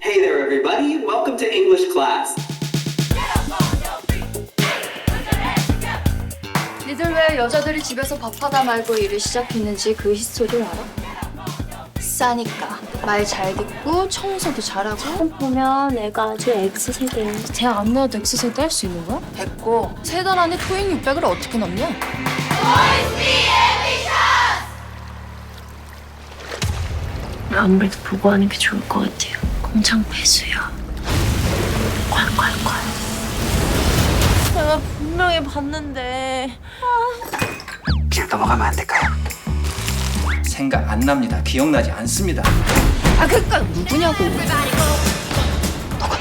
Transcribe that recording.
Hey there, everybody. Welcome to English class. 니들 왜 여자들이 집에서 밥하다 말고 일을 시작했는지 그 히스토리를 알아? 싸니까 말 잘 듣고 청소도 잘하고 보면 애가 아주 X세대예요. 대학 안 나와도 X세대 할 수 있는 거야? 됐고 세 달 안에 토익 600을 어떻게 넘냐? 아무래도 보고하는 게 좋을 것 같아요. 공장 폐수야. 콸콸콸. 제가 분명히 봤는데 길 넘어가면 안 될까요? 생각 안 납니다. 기억나지 않습니다. 아 그니까 누구냐고 너구네 너구